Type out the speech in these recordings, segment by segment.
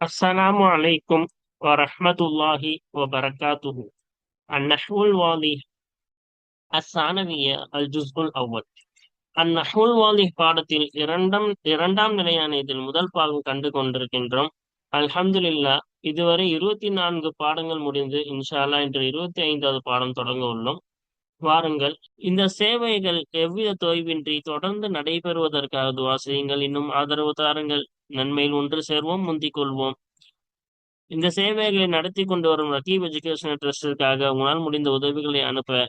அஸ்ஸலாமு அலைக்கும் வரஹமதுல்லாஹி வபரகாத்துஹு. அந்நஹுல் வாலி அஸ்ஸானவிய அல் ஜுஸ்குல் அவ்வத் அந்நஹுல் வாலி பாடத்தில் இரண்டாம் இரண்டாம் நிலையான இதில் முதல் பாகம் கண்டு கொண்டிருக்கின்றோம். அல்ஹம்துலில்லா இதுவரை இருபத்தி நான்கு பாடங்கள் முடிந்து இன்ஷால்லா இன்று இருபத்தி ஐந்தாவது பாடம் தொடங்க உள்ளோம். வாருங்கள் இந்த சேவைகள் எவ்வித தொய்வின்றி தொடர்ந்து நடைபெறுவதற்காக துவா செய்யுங்கள். இன்னும் ஆதரவு தாருங்கள். நன்மையில் ஒன்று சேர்வோம் முந்திக் கொள்வோம். இந்த சேவைகளை நடத்தி கொண்டு வரும் ரகீப் எஜுகேஷன் ட்ரஸ்டிற்காக உங்களால் முடிந்த உதவிகளை அனுப்ப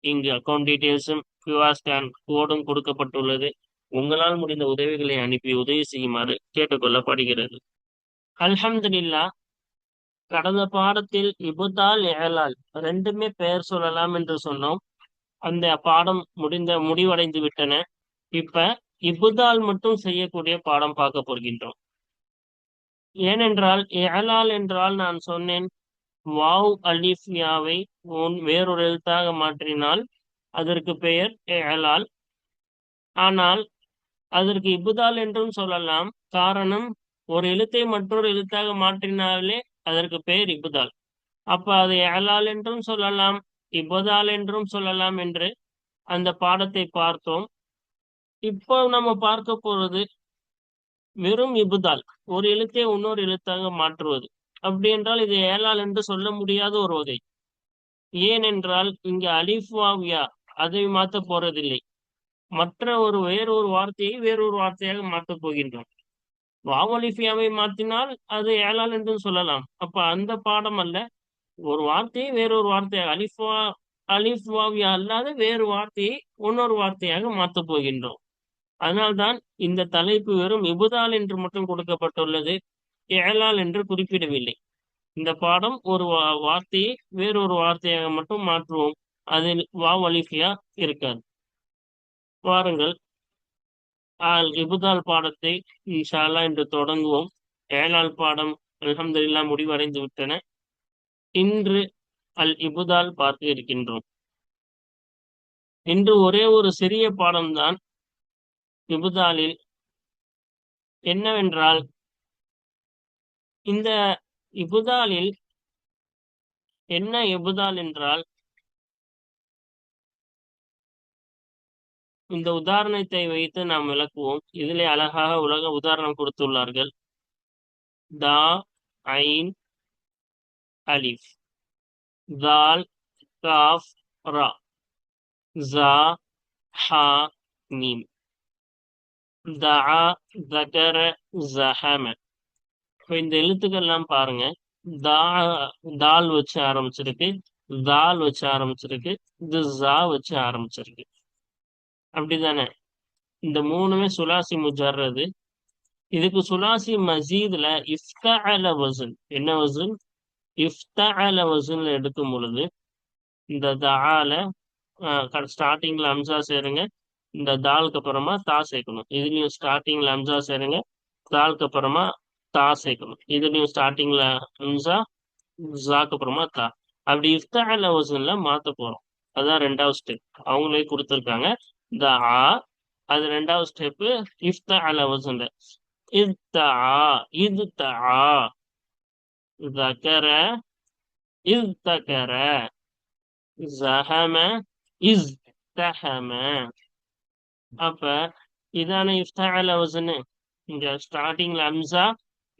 இங்கு அக்கௌண்ட் டீட்டெயில்ஸும் கியூஆர் ஸ்கேன் கோடும் கொடுக்கப்பட்டுள்ளது. உங்களால் முடிந்த உதவிகளை அனுப்பி உதவி செய்யுமாறு கேட்டுக்கொள்ளப்படுகிறது. அல்ஹம்துல்லா கடந்த பாடத்தில் இபுதால் ஏலால் ரெண்டுமே பெயர் சொல்லலாம் என்று சொன்னோம். அந்த பாடம் முடிந்த முடிவடைந்து விட்டன. இப்ப இபுதால் மட்டும் செய்யக்கூடிய பாடம் பார்க்க போகின்றோம். ஏனென்றால் ஏலால் என்றால் நான் சொன்னேன் வாவ் அலிஃபியாவை வேறொரு எழுத்தாக மாற்றினால் அதற்கு பெயர் ஏலால் ஆனால் அதற்கு இபுதால் என்றும் சொல்லலாம் காரணம் ஒரு எழுத்தை மற்றொரு எழுத்தாக மாற்றினாலே அதற்கு பெயர் இபுதால் அப்ப அது ஏலால் என்றும் சொல்லலாம் இபுதால் என்றும் சொல்லலாம் என்று அந்த பாடத்தை பார்த்தோம். இப்போ நம்ம பார்க்க போறது வெறும் இபுதால். ஒரு எழுத்தை இன்னொரு எழுத்தாக மாற்றுவது. அப்படி என்றால் இது ஏலால் என்று சொல்ல முடியாத ஒரு வகை. ஏனென்றால் இங்க அலிஃபாவியா அதை மாற்ற போறதில்லை. மற்ற ஒரு வேறொரு வார்த்தையை வேறொரு வார்த்தையாக மாற்றப் போகின்றோம். வாவலிஃபியாவை மாற்றினால் அது ஏலால் என்று சொல்லலாம். அப்ப அந்த பாடம் அல்ல. ஒரு வார்த்தையை வேறொரு வார்த்தையாக அலிஃபா அலிஃபாவியா அல்லாத வேறு வார்த்தையை இன்னொரு வார்த்தையாக மாற்றப் போகின்றோம். அதனால்தான் இந்த தலைப்பு வெறும் இபுதால் என்று மட்டும் கொடுக்கப்பட்டுள்ளது ஏலால் என்று குறிப்பிடவில்லை. இந்த பாடம் ஒரு வார்த்தையை வேறொரு வார்த்தையாக மட்டும் மாற்றுவோம். அதில் வாவ் அலிஃபியா இருக்காது. வாருங்கள். ஆல் இபுதால் பாடத்தை இன்ஷால்லா என்று தொடங்குவோம். ஏழால் பாடம் அலமதுல்லா முடிவடைந்து விட்டன. இன்று அல் இபுதால் பார்க்க இருக்கின்றோம். இன்று ஒரே ஒரு சிறிய பாடம்தான் இபுதாலில் என்னவென்றால் இந்த இபுதாலில் என்ன இபுதால் என்றால் இந்த உதாரணத்தை வைத்து நாம் விளக்குவோம். இதிலே அழகாக உலக உதாரணம் கொடுத்துள்ளார்கள். தா ஐன் அலிஃப். தால் காஃப் ரா. ஜா ஹா மீம். தா தகர ஜஹம இந்த எழுத்துக்கள்லாம் பாருங்க. தா தால் வச்சு ஆரம்பிச்சிருக்கு. தால் வச்சு ஆரம்பிச்சிருக்கு. இது ஜா வச்சு ஆரம்பிச்சிருக்கு. அப்படிதானே? இந்த மூணுமே சுலாசி முஜர்றது இதுக்கு சுலாசி மசீதுல இஃப்தஅல வசன் என்ன வசன் இஃப்தஅல வசன்ல எடுக்கும் பொழுது இந்த தால ஸ்டார்டிங்ல அம்சா சேருங்க. இந்த தாலுக்கு அப்புறமா தா சேர்க்கணும் இதுலயும் ஸ்டார்டிங்ல அம்சா சேருங்க தாலுக்கு அப்புறமா தா சேர்க்கணும் இதுலயும் ஸ்டார்டிங்ல அம்சா ஜாக்கு அப்புறமா தா அப்படி இஃப்தஅல வசன்ல மாத்த போறோம் அதான் ரெண்டாவது ஸ்டெப் அவங்களே கொடுத்துருக்காங்க இந்த ஆ அது ரெண்டாவது ஸ்டெப்பு இஃப்த அல வசந்த இத்தா இது தா ذكر إذ ذكر زهم إذ تهم அப்ப இதான இஃப்தால வசனு இங்க ஸ்டார்டிங்ல அம்சா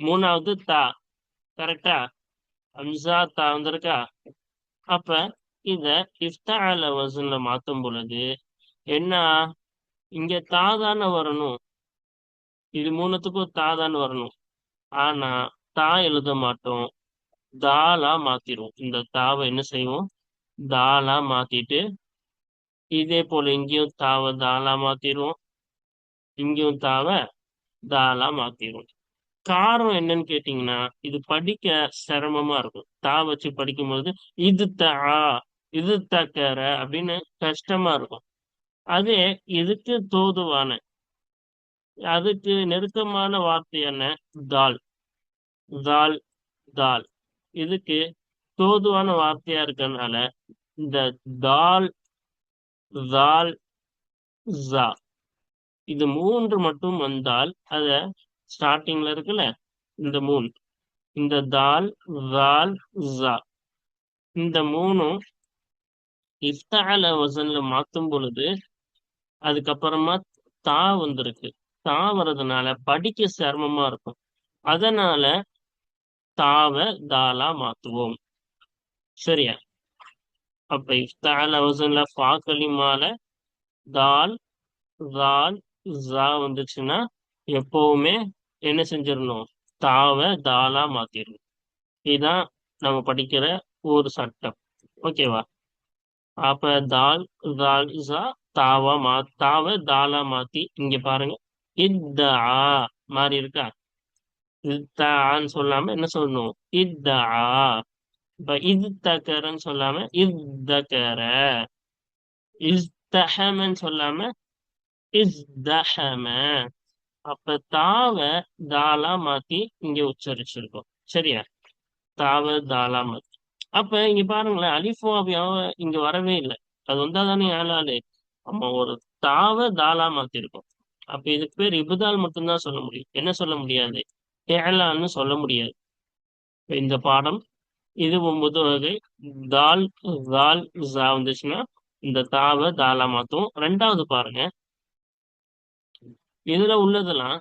மூணாவது தா. கரெக்டா அம்சா தா வந்திருக்கா? அப்ப இத இஃப்தால வசன்ல மாத்தும் பொழுது என்ன? இங்க தாதான வரணும். இது மூணுத்துக்கும் தாதான்னு வரணும். ஆனா தா எழுத மாட்டோம். தாலா மாத்திரும் இந்த தாவை என்ன செய்வோம்? தாலா மாத்திட்டு இதே போல இங்கேயும் தாவை தாலா மாத்திரும் இங்கேயும் தாவை தாலா மாத்திரும் காரணம் என்னன்னு கேட்டீங்கன்னா இது படிக்க சிரமமா இருக்கும். தா வச்சு படிக்கும்போது இது தா இது தக்கற அப்படின்னு கஷ்டமா இருக்கும். அதே இதுக்கு தோதுவான அதுக்கு நெருக்கமான வார்த்தை என்ன? தால் தால் தால் இதுக்கு தோதுவான வார்த்தையா இருக்கறனால இந்த தால் தால் ஜா இது மூன்று மட்டும் வந்தால் அத ஸ்டார்டிங்ல இருக்குல்ல இந்த மூணு. இந்த தால் தால் ஜா இந்த மூணும் இஃப்தால வசன்ல மாத்தும் பொழுது அதுக்கப்புறமா தா வந்திருக்கு. தா வர்றதுனால படிக்க சிரமமா இருக்கும். அதனால தாவ தாலா மாத்துவோம். சரியா? அப்ப இஃப்தால வசன்ல ஃபா கலிமால தால் தால் ஜா வந்துச்சுன்னா எப்பவுமே என்ன செஞ்சிடணும்? தாவ தாலா மாத்திடணும். இதுதான் நம்ம படிக்கிற ஒரு சட்டம். ஓகேவா? அப்ப தால் தால் ஜா தாவா மா தாவ தாலா மாத்தி இங்க பாருங்க. இத்தா மாறி இருக்கா? இத்தான்னு சொல்லாம என்ன சொல்லணும்? இத்தா இப்ப இது தக்கரன்னு சொல்லாம இத்தக்கர இஸ்தஹமன்னு சொல்லாம இஸ்தஹம. அப்ப தாவ தாலா மாத்தி இங்க உச்சரிச்சிருக்கோம். சரியா? தாவ தாலா மாத்தி. அப்ப இங்க பாருங்களேன் அலிஃபோபியாவ இங்க வரவே இல்லை. அது வந்தா தானே ஏழாளு நம்ம ஒரு தாவ தாலா மாத்திருக்கோம். அப்ப இதுக்கு பேர் இபுதால் மட்டும்தான் சொல்ல முடியும். என்ன சொல்ல முடியாது? ஏழான்னு சொல்ல முடியாது. இந்த பாடம் இது ஒன்பது வகை. தால் தால் ஜா வந்துச்சுன்னா இந்த தாவ தாலா மாத்தும் ரெண்டாவது பாருங்க. இதுல உள்ளதெல்லாம்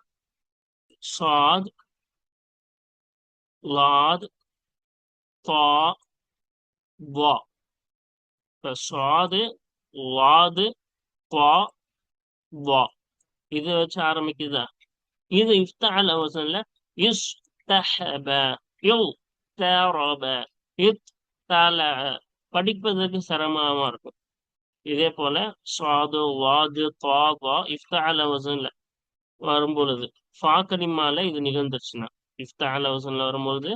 சாத் லாத் தா வா. இப்ப சாது வாது பா வா. இது வச்சு ஆரம்பிக்குதா? இது இஃப்தால வசன்ல இஸ்தஹப இல் தரப இத் தல படிப்பதற்கு சிரமமா இருக்கும். இதே போல சுவாது வாது துவாபா இஃப்தால வசன்ல வரும்பொழுது ஃபா கலிமால இது நிகழ்ந்துருச்சுன்னா இஃப்தால வசன்ல வரும்பொழுது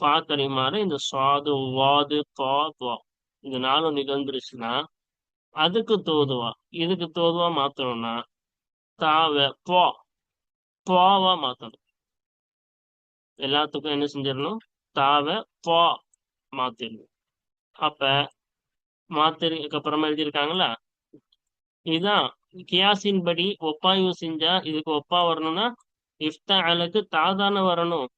ஃபா கலிமால இந்த சுவாது வாது துவாபா வா இது நாளும் நிகழ்ந்துருச்சுன்னா அதுக்கு தோதுவா இதுக்கு தோதுவா மாத்தணும்னா தாவ போ போவா மாத்தணும். எல்லாத்துக்கும் என்ன செஞ்சிடணும்? தாவை பா மாத்திருங்க அப்ப மாத்திருக்கு அப்புறமா எழுதியிருக்காங்களா இதுதான் கியாசின் படி ஒப்பாயு செஞ்சா இதுக்கு ஒப்பா வரணும்னா இஃப்தாலுக்கு தா தானே வரணும்.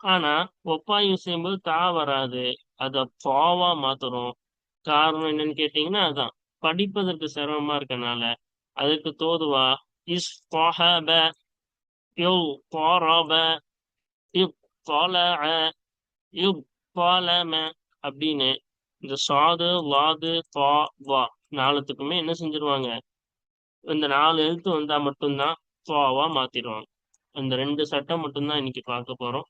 ஆனா ஒப்பாயு செய்யும்போது தா வராது. அத பாவா மாத்துறோம் காரணம் என்னன்னு கேட்டீங்கன்னா அதான். படிப்பதற்கு சிரமமா இருக்கனால அதுக்கு தோதுவா இஸ் தொஹப யுல் தொரப இப் தொலஅ இப் அப்படின்னு இந்த சாது வாது பா வா நாலுத்துக்குமே என்ன செஞ்சிருவாங்க? இந்த நாலு எழுத்து வந்தா மட்டும்தான் பாவா மாத்திடுவாங்க. இந்த ரெண்டு சட்டம் மட்டும்தான் இன்னைக்கு பார்க்க போறோம்.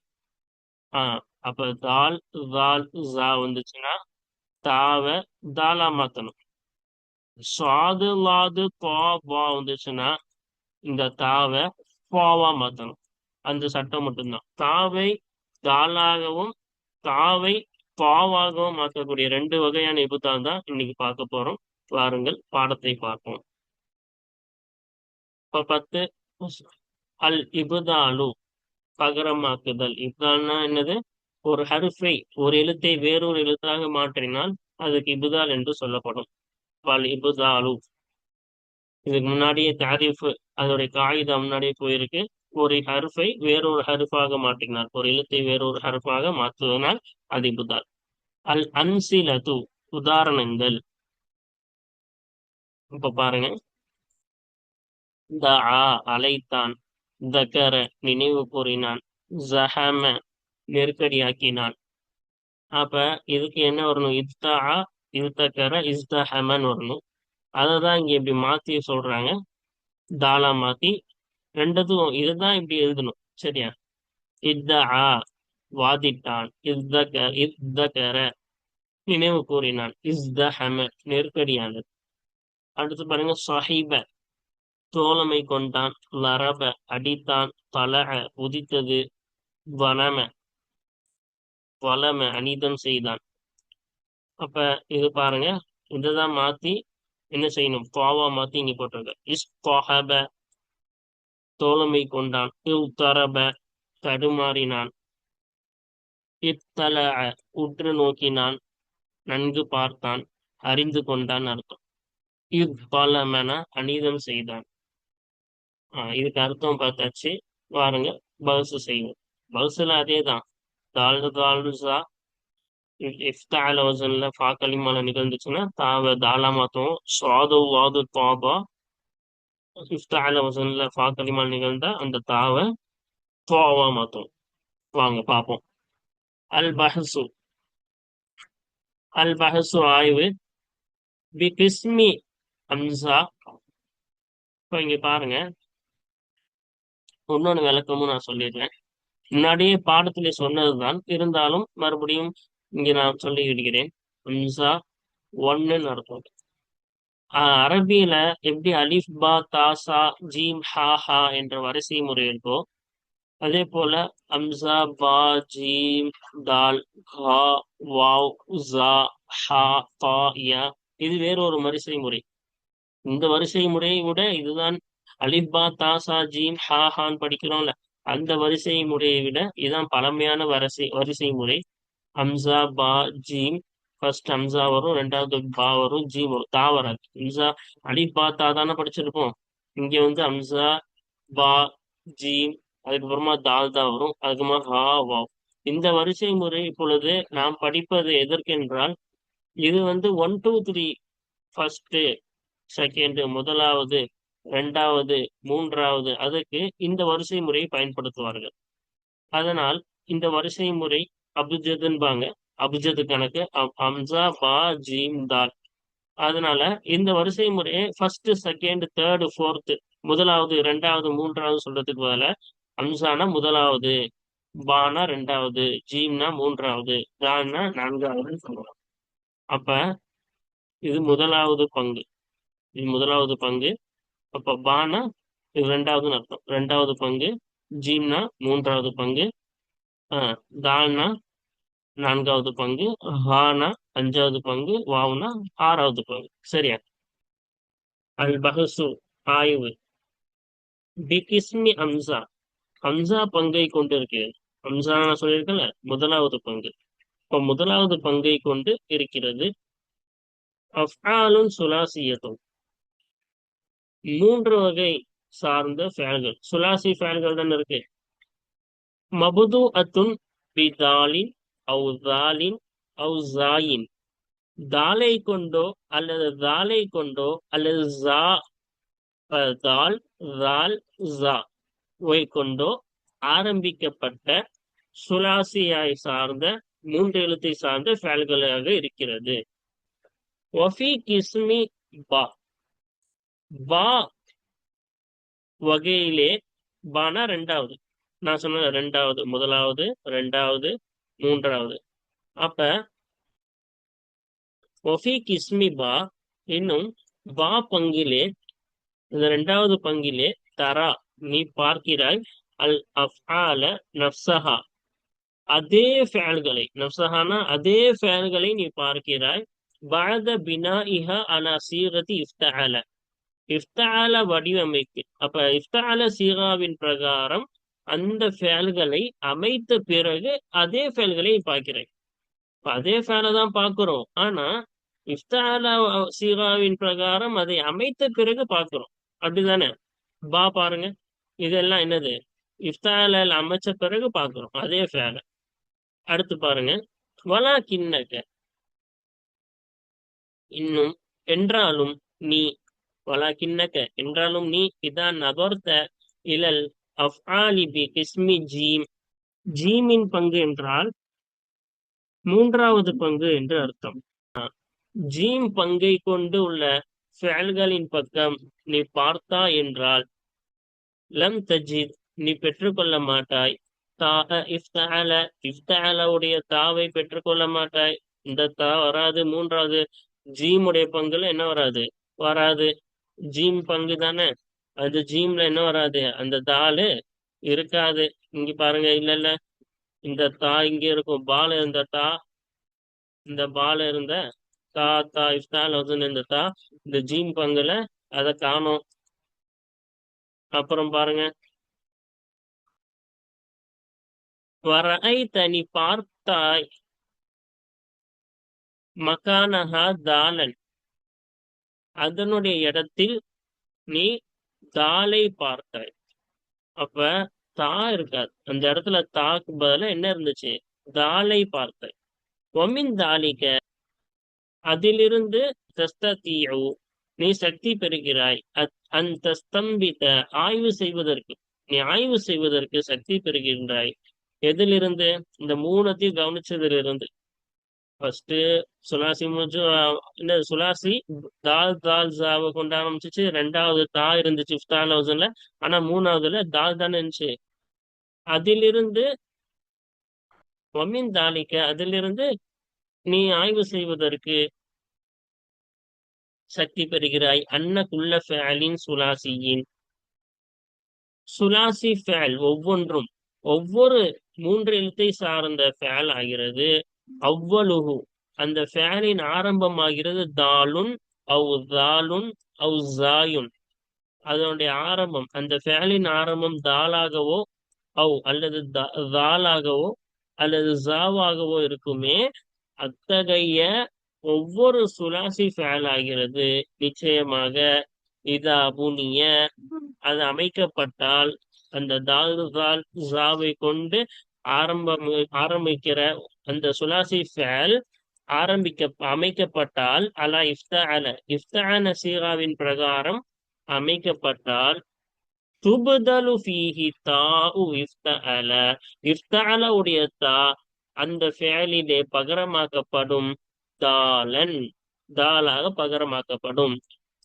ஆஹ் அப்ப தால் தால் ஜா வந்துச்சுன்னா தாவ தாலா மாத்தணும். சாது லாது பா வா வந்துச்சுன்னா இந்த தாவை பாவா மாத்தணும். அந்த சட்டம் மட்டும்தான். தாவை தாலாகவும் தாவை பாவாகவும் ஆக்கக்கூடிய ரெண்டு வகையான இபுத்தால் தான் இன்னைக்கு பார்க்க போறோம். வாருங்கள் பாடத்தை பார்ப்போம். இப்ப பத்து அல் இபுதாலு பகரமாக்குதல். இப்தால்னா என்னது? ஒரு ஹருஃபை ஒரு எழுத்தை வேறொரு எழுத்தாக மாற்றினால் அதுக்கு இபுதால் என்று சொல்லப்படும். பல் இபுதாலு. இதுக்கு முன்னாடியே தாரிஃபு அதோடைய காகிதம் முன்னாடியே போயிருக்கு. ஒரு ஹருஃபை வேறொரு ஹருஃபாக மாற்றினார். ஒரு எழுத்தை வேறொரு ஹருஃபாக மாற்றுவதனால் அது புதார் அல் அன்சிலது உதாரணங்கள். இப்ப பாருங்க. த ஆ அலைத்தான் தகர நினைவு கூறினான். ஜஹம நெருக்கடியாக்கினான். அப்ப இதுக்கு என்ன வரணும்? இஸ்தா இஸ்தகர இஸ்தஹமன் வரணும். அதை தான் இங்க இப்படி மாத்தி சொல்றாங்க. தாலா மாத்தி ரெண்டதும் இதுதான் இப்படி எழுதணும். சரியா? இத்தா வாதிட்டான். இஸ்தக இஸ்தகர நினைவு கூறினான். இஸ்தஹம நெருக்கடியானது. அடுத்து பாருங்க சஹிப தோழமை கொண்டான். லரப அடித்தான். தலக உதித்தது. வனம வலம அனிதம் செய்தான். அப்ப இது பாருங்க இதுதான் மாத்தி என்ன செய்யணும்? பாவா மாத்தி இங்க போட்டிருக்க இஸ் தொஹப தோழமை கொண்டான். இல் தடுமாறினான். இத்தல உற்று நோக்கினான். நன்கு பார்த்தான். அறிந்து கொண்டான் அர்த்தம். இவ்வளமென அனிதம் செய்தான். ஆஹ் இதுக்கு அர்த்தம் பார்த்தாச்சு. வாருங்க பவுசு செய்வோம். பவுசுல அதே தான் தால் தால் இஃப்தால ஃபா நிகழ்ந்துச்சுன்னா தாவ தாலா மாத்துவோம் சுவாது வாது தாபா இஃப்தால வசனில் ஃபா கலிமால அந்த தாவை துவாவா மாற்றும் வாங்க பார்ப்போம் அல் பஹசு அல் பஹசு ஆய்வு. B kiss me Amsa. இப்போ இங்க பாருங்க. இன்னொன்று விளக்கமும் நான் சொல்லிடுறேன். முன்னாடியே பாடத்திலே சொன்னதுதான். இருந்தாலும் மறுபடியும் இங்க நான் சொல்லி விடுகிறேன் அம்சா ஒன்றுன்னு அர்த்தம். அரபியில எப்படி அலிஃப் பா தாசா ஜீம் ஹா ஹா என்ற வரிசை முறை இருக்கோ அதே போல அம்சா பா ஜீம் தால் ஹா வாவ் ஜா ஹா தா யா இது வேறொரு வரிசை முறை. இந்த வரிசை முறையை விட இதுதான் அலிஃப் பா தாசா ஜீம் ஹா ஹான் படிக்கிறோம்ல அந்த வரிசை முறையை விட இதுதான் பழமையான வரிசை வரிசை முறை. அம்சா பா ஜீம் ஃபர்ஸ்ட் ஹம்சா வரும் ரெண்டாவது பா வரும் ஜி வரும். தா வராது. ஹம்சா அலிஃப் பா தா தானே படிச்சிருப்போம். இங்க வந்து ஹம்சா பா ஜீம் அதுக்கப்புறமா தால் தான் வரும். அதுக்கப்புறமா ஹா வா. இந்த வரிசை முறை இப்பொழுது நாம் படிப்பது எதற்கென்றால் இது வந்து one two three first second முதலாவது ரெண்டாவது மூன்றாவது அதுக்கு இந்த வரிசை முறையை பயன்படுத்துவார்கள். அதனால் இந்த வரிசை முறை அபுஜதுன்பாங்க அபுஜது கணக்கு ஹம்சா பா ஜீம் தால் அதனால இந்த வரிசை முறையை ஃபர்ஸ்ட் செகண்ட் தேர்டு ஃபோர்த்து முதலாவது ரெண்டாவது மூன்றாவது சொல்றதுக்கு பதில ஹம்சானா முதலாவது பானா ரெண்டாவது ஜீம்னா மூன்றாவது தான்னா நான்காவதுன்னு சொல்றோம். அப்ப இது முதலாவது பங்கு. இது முதலாவது பங்கு. அப்ப பானா இது ரெண்டாவதுன்னு அர்த்தம். ரெண்டாவது பங்கு ஜீம்னா மூன்றாவது பங்கு. ஆஹ் தால்னா நான்காவது பங்கு ஹானா அஞ்சாவது பங்கு வாவுனா ஆறாவது பங்கு. சரியா? அல் பஹசு ஆய்வு. பிகிஸ்மி அம்சா. அம்சா பங்கை கொண்டிருக்கிறது அம்சா நான் சொல்லியிருக்கல முதலாவது பங்கு. இப்போ முதலாவது பங்கை கொண்டு இருக்கிறது அஃபாலும் சுலாசியத்தும். மூன்று வகை சார்ந்த ஃபேல்கள். சுலாசி ஃபேல்கள் தான் இருக்கு. மபுது அத்துன் பி அவு தாலின் அவு ஜாயின் தாலை கொண்டோ அல்லது தாலை கொண்டோ அல்லது ஜா தால் தால் ஜா கொண்டோ ஆரம்பிக்கப்பட்ட சுலாசியாய் சார்ந்த மூன்று எழுத்தை சார்ந்த ஃபேல்களாக இருக்கிறது. ஒஃபி கிஸ்மி பா. பா வகையிலே பானா ரெண்டாவது. நான் சொன்ன ரெண்டாவது முதலாவது ரெண்டாவது மூன்றாவது. அப்ப ஒஃபி கிஸ்மி பா இன்னும் பா பங்கிலே இந்த ரெண்டாவது பங்கிலே தரா நீ பார்க்கிறாய் அல் அஃஆல நப்சஹா அதே ஃபேல்களை நப்சஹானா அதே ஃபேல்களை நீ பார்க்கிறாய். பாத பினா இஹ அலா சீரதி இஃப்தஅல. இஃப்தால வடிவமைப்பு. அப்ப இஃப்தால சீகாவின் பிரகாரம் அந்த ஃபேல்களை அமைத்த பிறகு அதே ஃபேல்களை பார்க்கிறேன். அதே ஃபேலை தான் பார்க்குறோம். ஆனா இஃப்தாலா சீகாவின் பிரகாரம் அதை அமைத்த பிறகு பார்க்கிறோம். அப்படிதானே? பா பாருங்க. இதெல்லாம் என்னது? இஃப்தாலால் அமைச்ச பிறகு பார்க்கிறோம். அதே ஃபேலை. அடுத்து பாருங்க. வலா கிண்ணக்க இன்னும் என்றாலும் நீ வலா கிண்ணக்க என்றாலும் நீ இதான் நபர்த்த இழல் கிஸ்மி ஜீம். ஜீமின் பங்கு என்றால் மூன்றாவது பங்கு என்று அர்த்தம். ஜீம் பங்கை கொண்டு உள்ள ஃபேல்களின் பக்கம் நீ பார்த்தா என்றால் லம் தஜித் நீ பெற்றுக்கொள்ள மாட்டாய். தா இஃப்தால இஃப்தாலவுடைய தாவை பெற்றுக்கொள்ள மாட்டாய். இந்த தா வராது. மூன்றாவது ஜீமுடைய பங்குல என்ன வராது? வராது. ஜீம் பங்கு தானே? அது ஜீம்ல என்ன வராது. அந்த தாலு இருக்காது. இங்க பாருங்க இல்ல இல்ல. இந்த தா இங்க இருக்கும். பால் இருந்த தா இந்த பால இருந்த தா தா இஃப்தால் இந்த தா இந்த ஜீம் பங்குல அதை காணும். அப்புறம் பாருங்க. வரை தனி பார்த்தாய் மகானஹா தாலன் அதனுடைய இடத்தில் நீ தாலை பார்த்தாய். அப்ப தா இருக்காது. அந்த இடத்துல தாக்கு பதிலா என்ன இருந்துச்சு? தாலை பார்த்தாய். ஒமின் தாலிக்க அதிலிருந்து தஸ்தீயு நீ சக்தி பெறுகிறாய். அந்த ஸ்தம்பித்த ஆய்வு செய்வதற்கு நீ ஆய்வு செய்வதற்கு சக்தி பெறுகின்றாய். எதிலிருந்து? இந்த மூணத்தையும் கவனிச்சதிலிருந்து. ஃபர்ஸ்ட் சுலாசி முடிச்சு இந்த சுலாசி தால் தால் ஜாவை கொண்டு ஆரம்பிச்சிச்சு. ரெண்டாவது தா இருந்துச்சு ஃபிஃப்த் ஹவுசன்ல ஆனா மூணாவதுல தால் தானே இருந்துச்சு. அதிலிருந்து ஒமின் தாலிக்க அதிலிருந்து நீ ஆய்வு செய்வதற்கு சக்தி பெறுகிறாய். அன்ன குள்ள ஃபேலின் சுலாசியின். சுலாசி ஃபேல் ஒவ்வொன்றும் ஒவ்வொரு மூன்று எழுத்தை சார்ந்த ஃபேல் ஆகிறது. அவ்வளுகு அந்த ஃபேலின் ஆரம்பமாகிறது தாலுன் அவு தாலுன் அவு ஜாயுன். அதனுடைய ஆரம்பம் அந்த ஃபேலின் ஆரம்பம் தாலாகவோ அவ் அல்லது தாலாகவோ அல்லது ஜாவாகவோ இருக்குமே அத்தகைய ஒவ்வொரு சுலாசி ஃபேல் ஆகிறது நிச்சயமாக இதா புனிய அது அமைக்கப்பட்டால் அந்த தால் ஜாவை கொண்டு ஆரம்பம் ஆரம்பிக்கிற அந்த சுலாசி ஃபேல் ஆரம்பிக்க அமைக்கப்பட்டால் அலா இஃப்தான இஃப்தான சீராவின் பிரகாரம் அமைக்கப்பட்டால் துபதலு ஃபீஹி தாஉ இஃப்தஅல இஃப்தஅல உடைய தா அந்த ஃபேலிலே பகரமாக்கப்படும் தாலன் தாலாக பகரமாக்கப்படும்.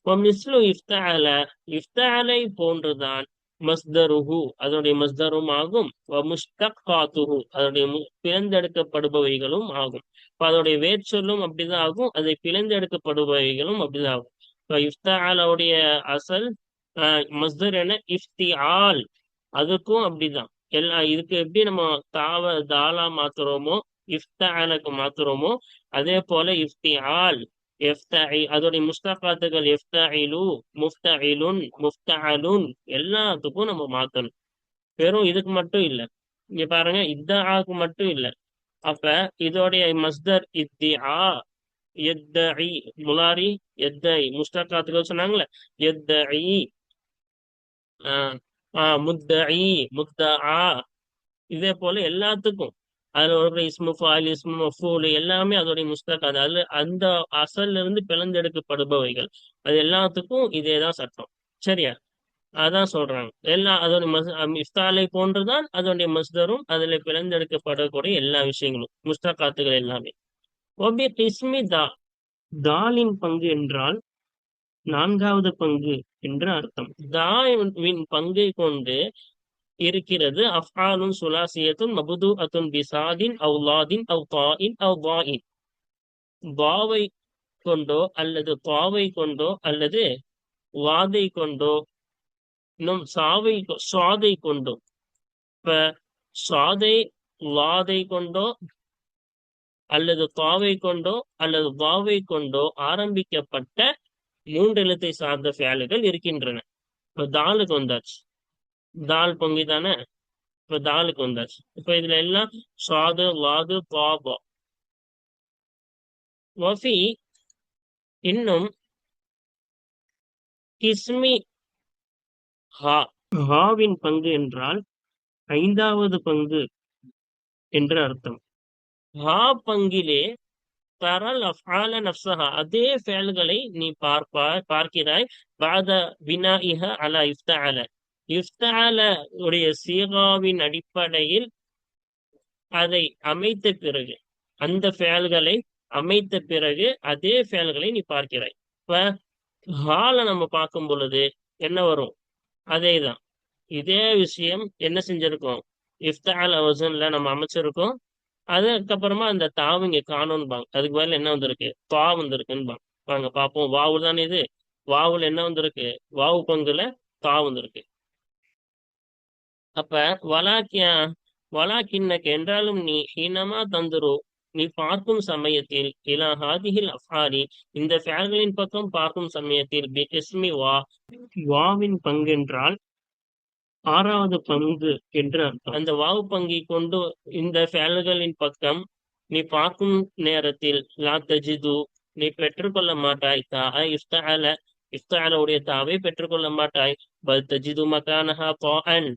மிஸ்லு இஃப்தஅல இஃப்தஅலை போன்றுதான் மஸ்தருஹு அதனுடைய மஸ்தரும் ஆகும். முஸ்தகாத்துஹு அதனுடைய பிளந்தெடுக்கப்படுபவைகளும் ஆகும். இப்போ அதனுடைய வேர்ச்சொல்லும் அப்படிதான் ஆகும். அதை பிளந்தெடுக்கப்படுபவைகளும் அப்படிதான் ஆகும். இப்போ இஃப்தாலுடைய அசல் மஸ்தர் என்ன? இஃப்தி ஆல் அதுக்கும் அப்படிதான். எல்லா இதுக்கு எப்படி நம்ம தாவ தாலா மாத்துறோமோ இஃப்தாலுக்கு மாத்துறோமோ அதே போல இஃப்தி ஆல் எஃப்தஇ அதோடைய முஸ்தகாத்துகள் எஃப்தஇலு முஃப்தஇலுன் முஃப்தஅலுன் எல்லாத்துக்கும் நம்ம மாத்தணும். வெறும் இதுக்கு மட்டும் இல்ல. இங்க பாருங்க இத்தாக்கு மட்டும் இல்ல. அப்ப இதோடைய மஸ்தர் இத்திஆ எத்தஇ முலாரி எத்தஇ முஸ்தகாத்துகள் சொன்னாங்களே எத்தஇ முத்தஇ முத்தஆ இதே போல எல்லாத்துக்கும். அதுல ஒரு இஸ்மு ஃபால் இஸ்மு மஃபூல் எல்லாமே அதோடைய முஸ்தக். அது அதுல அந்த அசல்ல இருந்து பிளந்தெடுக்கப்படுபவைகள். அது எல்லாத்துக்கும் இதேதான் சட்டம். சரியா? அதான் சொல்றாங்க. எல்லா அதோடைய மஸ் இஃப்தாலை போன்றுதான் அதோடைய மஸ்தரும் அதுல பிளந்தெடுக்கப்படக்கூடிய எல்லா விஷயங்களும் முஸ்தகாத்துகள் எல்லாமே. ஒபி கிஸ்மி தா தாலின் பங்கு என்றால் நான்காவது பங்கு என்று அர்த்தம். தாவின் பங்கை கொண்டு இருக்கிறது. அஃபாலும் சுலாசியத்தும் மபுது அத்துன் பிசாதின் அவுலாதின் அவ் தாயின் அவ் வாயின். பாவை கொண்டோ அல்லது பாவை கொண்டோ அல்லது வாதை கொண்டோ இன்னும் சாவை சுவாதை கொண்டோ. இப்ப சுவாதை வாதை கொண்டோ அல்லது பாவை கொண்டோ அல்லது வாவை கொண்டோ ஆரம்பிக்கப்பட்ட மூன்று எழுத்தை சார்ந்த ஃபேலுகள் இருக்கின்றன. இப்ப தாலுக்கு வந்தாச்சு. தால் பொங்கி தானே? இப்ப தாலுக்கு வந்தாச்சு. இப்ப இதுல எல்லாம் சாது வாது பாபா. வஃபி இன்னும் கிஸ்மி ஹா ஹாவின் பங்கு என்றால் ஐந்தாவது பங்கு என்று அர்த்தம். ஹா பங்கிலே தரல் அஃபால நப்சஹா அதே செயல்களை நீ பார்ப்பா பார்க்கிறாய். பாத வினாயிஹ அலா இஃப்தஅல இஃப்தால உடைய சீகாவின் அடிப்படையில் அதை அமைத்த பிறகு அந்த ஃபேல்களை அமைத்த பிறகு அதே ஃபேல்களை நீ பார்க்கிறாய். இப்ப ஹால நம்ம பார்க்கும் பொழுது என்ன வரும்? அதே தான் இதே விஷயம் என்ன செஞ்சிருக்கோம்? இஃப்தால் அவசன்ல நம்ம அமைச்சிருக்கோம். அதுக்கப்புறமா அந்த தாவு இங்க காணும்பாங்க அதுக்கு பதில் என்ன வந்திருக்கு? தா வந்திருக்குன்னு வாங்க பார்ப்போம். வாவு தானே இது? வாவுல என்ன வந்திருக்கு? வாவு பங்குல தா வந்திருக்கு. அப்ப வலாக்கியா வலாக்கின்னக்கு என்றாலும் நீ ஹீனமா தந்துரு. நீ பார்க்கும் சமயத்தில் இலா ஹாதிஹில் அஃபாரி இந்த ஃபேல்களின் பக்கம் பார்க்கும் சமயத்தில் பிஸ்மி வா வாவின் பங்கென்றால் ஆறாவது பங்கு என்று அர்த்தம். அந்த வாவு பங்கை கொண்டு இந்த ஃபேல்களின் பக்கம் நீ பார்க்கும் நேரத்தில் லா தஜிது நீ பெற்றுக்கொள்ள மாட்டாய். தா இஃப்தால இஃப்தாலுடைய தாவை பெற்றுக்கொள்ள மாட்டாய். பல் தஜிது மகானஹா பான்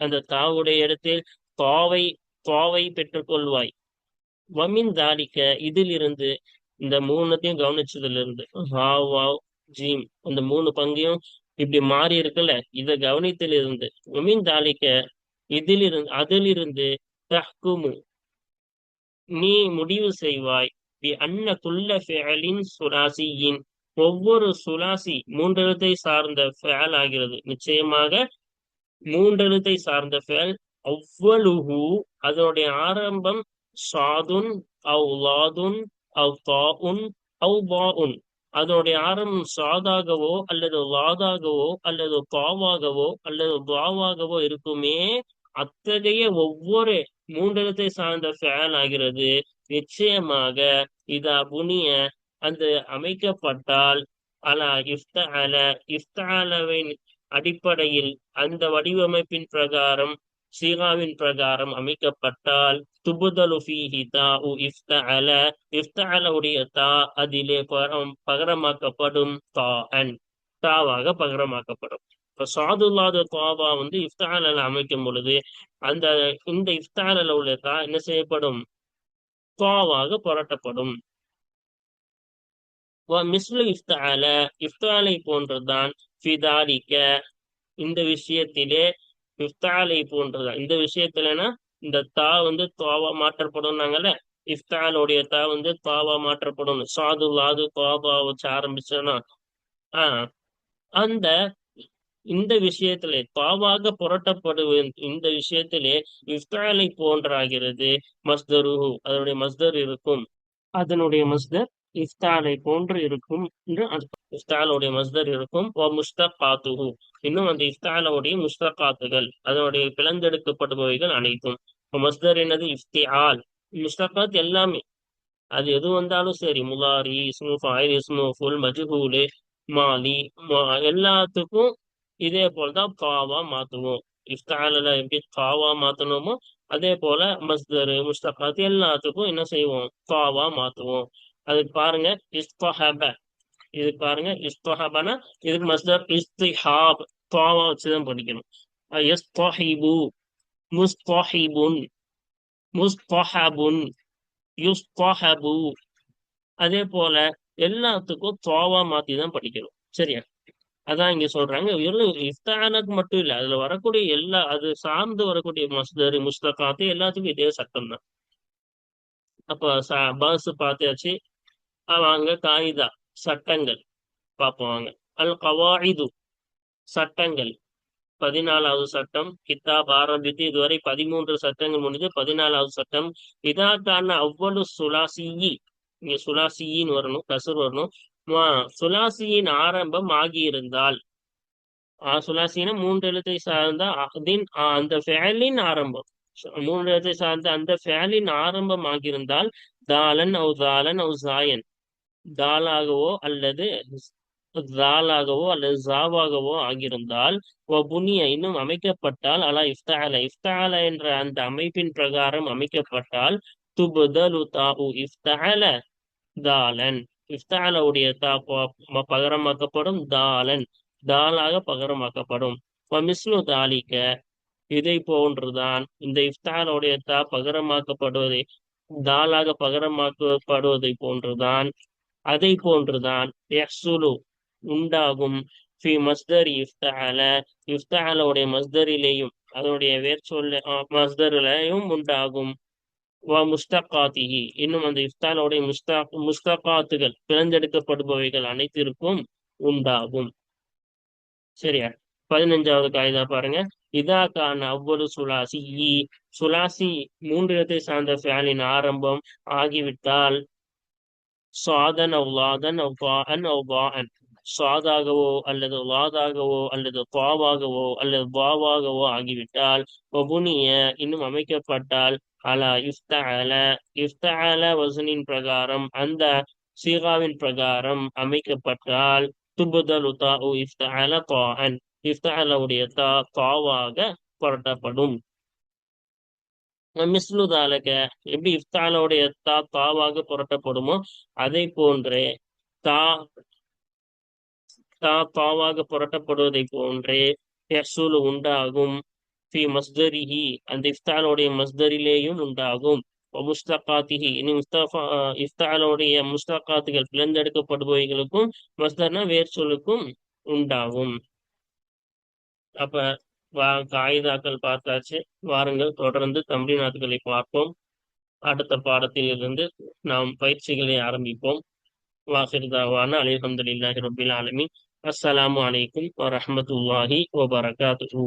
அந்த தாவுடைய இடத்தில் பாவை பாவை பெற்றுக்கொள்வாய். வமின் தாரிக்க இதிலிருந்து இந்த மூணுத்தையும் கவனிச்சதுல இருந்து ஹாவ் வாவ் ஜீம் அந்த மூணு பங்கையும் இப்படி மாறி இருக்குல்ல இத கவனித்தில் இருந்து உமின் தாளிக்க இதிலிருந்து அதிலிருந்து தஹ்குமு. நீ முடிவு செய்வாய். பி அன்ன குல்ல ஃபேலின் சுலாசியின். ஒவ்வொரு சுலாசி மூன்றெழுத்தை சார்ந்த ஃபேல் ஆகிறது. நிச்சயமாக மூன்றெழுத்தை சார்ந்த ஃபேல் அவ்வளுஹு அதனுடைய ஆரம்பம் சாதுன் அவ் லாதுன் அவ் தாஉன் அவ் பாஉன். அதனுடைய ஆரம்பம் சாதாகவோ அல்லது லாதாகவோ அல்லது பாவாகவோ அல்லது பாவாகவோ இருக்குமே அத்தகைய ஒவ்வொரு மூன்றெழுத்தை சார்ந்த ஃபேல் ஆகிறது. நிச்சயமாக இதா புனிய அந்த அமைக்கப்பட்டால் அலா இஃப்தஅல இஃப்தஅலவின் அடிப்படையில் அந்த வடிவமைப்பின் பிரகாரம் சீகாவின் பிரகாரம் அமைக்கப்பட்டால் துபுதலு ஃபீஹி தாஉ இஃப்தஅல இஃப்தஅலவுடைய தா அதிலே பரம் பகரமாக்கப்படும் தா அன் தாவாக பகரமாக்கப்படும். இப்போ சாதுல்லாத தாவா வந்து இஃப்தாலல அமைக்கும் பொழுது அந்த இந்த இஃப்தாலல உள்ள தா என்ன செய்யப்படும்? தாவாக புரட்டப்படும். மிஸ்லு இஃப்தால இஃப்தாலை போன்றதுதான் ஃபிதாலிக்க. இந்த விஷயத்திலே இஃப்தாலை போன்றதா. இந்த விஷயத்துலனா இந்த தா வந்து தாவா மாற்றப்படும்னாங்கல்ல? இஃப்தாலுடைய தா வந்து தாவா மாற்றப்படும் சாது லாது தாவா வச்சு ஆரம்பிச்சோன்னா. ஆஹ் அந்த இந்த விஷயத்திலே தாவாக புரட்டப்படுவது இந்த விஷயத்திலே இஃப்தாலை போன்றாகிறது. மஸ்தருஹு அதனுடைய மஸ்தர் இருக்கும். அதனுடைய மஸ்தர் இஃப்தாலை போன்று இருக்கும் என்று இஃப்தாலுடைய மஸ்தர் இருக்கும். ஓ முஸ்தகாத்துஹு இன்னும் அந்த இஃப்தாலுடைய முஸ்தகாத்துகள் அதனுடைய பிளந்தெடுக்கப்படுபவைகள் அனைத்தும். மஸ்தர் என்னது? இஃப்திஆல் முஸ்தகாத் எல்லாமே. அது எது வந்தாலும் சரி. முலாரி இஸ்மு ஃபாயில் இஸ்மு ஃபுல் மஜ்ஹூலு மாலி எல்லாத்துக்கும் இதே போலதான் காவா மாத்துவோம். இஃப்தால எப்படி காவா மாத்தணுமோ அதே போல மஸ்தரு முஸ்தகாத் எல்லாத்துக்கும் என்ன செய்வோம்? காவா மாத்துவோம். அது பாருங்க இஸ்தஹப. இது பாருங்க இஸ்தஹபனா இதுக்கு மஸ்தர் இஸ்திஹாப் துவாவா வச்சுதான் படிக்கணும். எஸ்தஹிபு முஸ்தஹிபுன் முஸ்தஹபுன் யுஸ்தஹபு. அதே போல எல்லாத்துக்கும் துவாவா மாத்தி தான் படிக்கணும். சரியா? அதான் இங்க சொல்றாங்க. இஸ்தானுக்கு மட்டும் இல்ல அதுல வரக்கூடிய எல்லா அது சார்ந்து வரக்கூடிய மஸ்தர் முஸ்தகாத்து எல்லாத்துக்கும் இதே சட்டம் தான். அப்ப பஸ் பார்த்தாச்சு. வாங்க காயிதா சட்டங்கள் பார்ப்போம் அல் கவாயிது சட்டங்கள். பதினாலாவது சட்டம் கித்தாப் ஆரம்பித்து இதுவரை பதிமூன்று சட்டங்கள் முடிஞ்சு பதினாலாவது சட்டம். இதாக்கான அவ்வளவு சுலாசியி இங்க சுலாசியின்னு வரணும் கசுர் வரணும். சுலாசியின் ஆரம்பம் ஆகியிருந்தால் சுலாசின மூன்று எழுத்தை சார்ந்த அதின் அந்த ஃபேலின் ஆரம்பம். மூன்று சார்ந்த அந்த ஃபேலின் ஆரம்பம் ஆகியிருந்தால் தாலன் அவு தாலன் அவு சாயன். தாலாகவோ அல்லது தாலாகவோ அல்லது ஜாவாகவோ ஆகியிருந்தால் புனிய இன்னும் அமைக்கப்பட்டால் அலா இஃப்தால இஃப்தால என்ற அந்த அமைப்பின் பிரகாரம் அமைக்கப்பட்டால் துபுதலு தாவு இஃப்தால தாலன் இஃப்தாலவுடைய தா பகரமாக்கப்படும் தாலன் தாலாக பகரமாக்கப்படும். மிஸ்லு தாலிக்க இதை போன்றுதான் இந்த இஃப்தாருடைய தா பகரமாக்கப்படுவதை தாலாக பகரமாக்கப்படுவதை போன்றுதான் அதை போன்றுதான் யஹ்சுலு உண்டாகும். ஃபி மஸ்தர் இஃப்தால இஃப்தாலோடைய மஸ்தரிலேயும் அதனுடைய வேர் சொல்ல மஸ்தரிலையும் உண்டாகும். முஸ்தகாத்திகி இன்னும் அந்த இஃப்தாலோடைய முஸ்தா முஸ்தகாத்துகள் பிறந்தெடுக்கப்படுபவைகள் அனைத்திற்கும் உண்டாகும். சரியா? பதினஞ்சாவது காய்தா பாருங்க. இதா கான் அவ்வொரு சுலாசி. இ சுலாசி மூன்று இடத்தை சார்ந்த ஃபேலின் ஆரம்பம் ஆகிவிட்டால் சாதன் அவ்லாதன் அவ்வான் அவ்வான் சாதாகவோ அல்லது லாதாகவோ அல்லது பாவாகவோ அல்லது பாவாகவோ ஆகிவிட்டால் ஒபுனிய இன்னும் அமைக்கப்பட்டால் அலா இஃப்தஅல இஃப்தஅல வசனின் பிரகாரம் அந்த சீகாவின் பிரகாரம் அமைக்கப்பட்டால் துபுதலு தாஉ இஃப்தஅல தாஅன் இஃப்தஅலவுடைய தா தாவாக புரட்டப்படும். மிஸ்லு தாலக எப்படி இஃப்தாலவுடைய தா தாவாக புரட்டப்படுமோ அதை போன்றே தா தா தாவாக புரட்டப்படுவதை போன்றே யசூல் உண்டாகும். ஃபி மஸ்தரிஹி அந்த இஃப்தாலோடைய மஸ்தரிலேயும் உண்டாகும். முஸ்தகாத்திஹி இனி முஸ்தபா இஃப்தாலோடைய முஸ்தகாத்துகள் பிளந்தெடுக்கப்படுபவைகளுக்கும் மஸ்தர்னா வேர் சொல்லுக்கும் உண்டாகும். அப்ப வா காகிதாக்கள் பார்த்தாச்சு. வாருங்கள் தொடர்ந்து தம்ரீனாத்துகளை பார்ப்போம். அடுத்த பாடத்தில் இருந்து நாம் பயிற்சிகளை ஆரம்பிப்போம். வாசிர்தாவான அலிஹம்துல்லாஹி ரபில் ஆலமி அஸ்ஸலாமு அலைக்கும் வரஹமத்துல்லாஹி வபரகாத்துஹு.